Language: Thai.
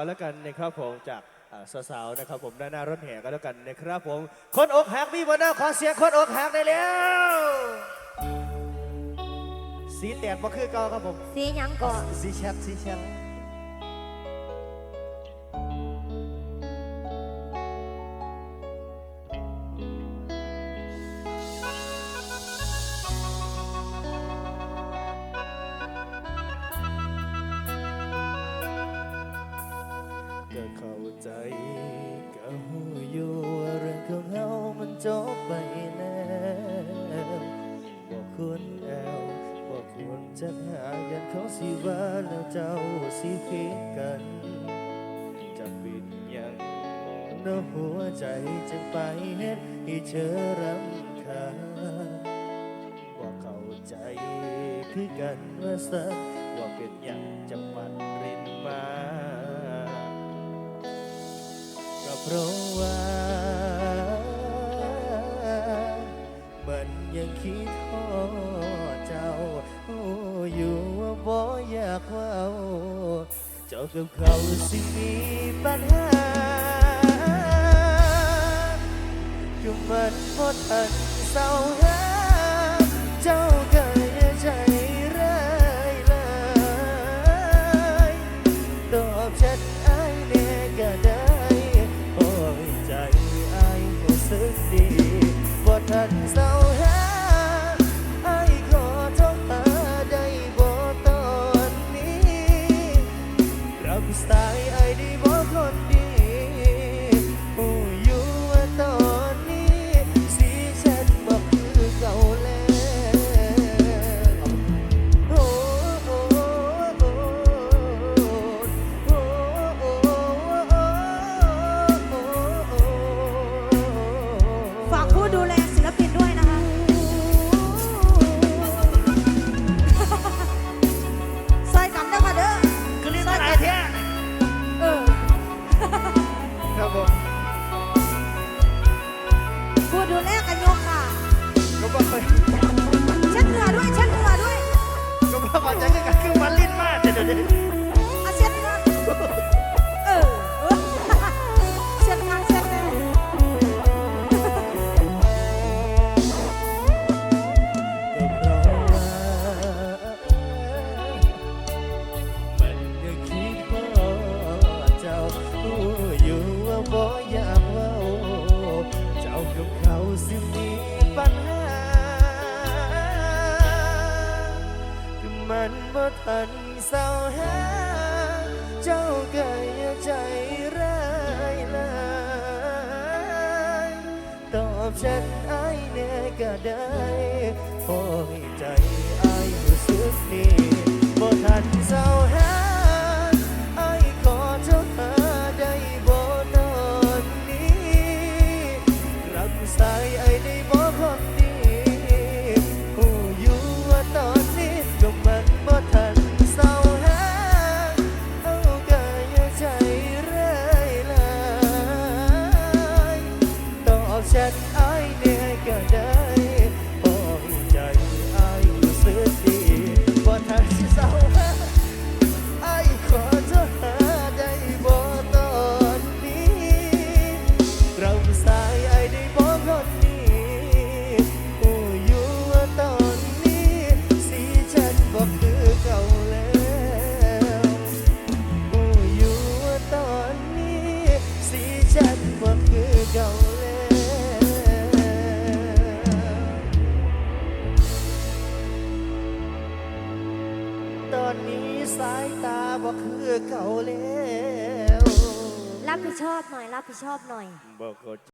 ก็แล้วกันนะครับผมจากอ่าสาวๆนะครับผมด้านหน้ารถแห่ก็แล้วกันนะครับผมคนอกหักมีบนหน้าขอเสียงคนอกหักได้แล้ว สีแตดบ่คือเก่าครับผม สีหยังก่อนสีแชทสีแชท จะหากันเขาสิว่าแล้วเจ้าสิคิดกัน จะปิดยังน้หัวใจจึงไปเห็นให้เธอรำคาญว่าเข้าใจคือกันว่าสักว่าเป็นอย่างจังหวัดรินมาก็เพราะว่า มันยังคิด เจ้ากับเขาสิมีปัญหาก็มันพอทันเศร้าหาเจ้าก็อย่าใจร้ายเลยตอบฉัน อกว่าจะคือคือมันลิ้นมากเดี๋ยวเดี๋ยวอาเดเหงื่อเออเออเช็ดทางเช็ดแน่ก็เพราะว่ามันยังคิดว่าเจ้ารู้อยู่ว่าบ่อยากเว่าเจ้ากับเขาสิมีปัญหา นบ่ทันเศร้าหาเจ้าก็อย่าใจร้ายเลยตอบฉันไอ้ายแน่ก็ได้พอให้ใจไอ้ายรู้สึกดี ต อนนี้สายตาบ่คือเก่าแล้ว รับผิดชอบหน่อย รับผิดชอบหน่อย บอก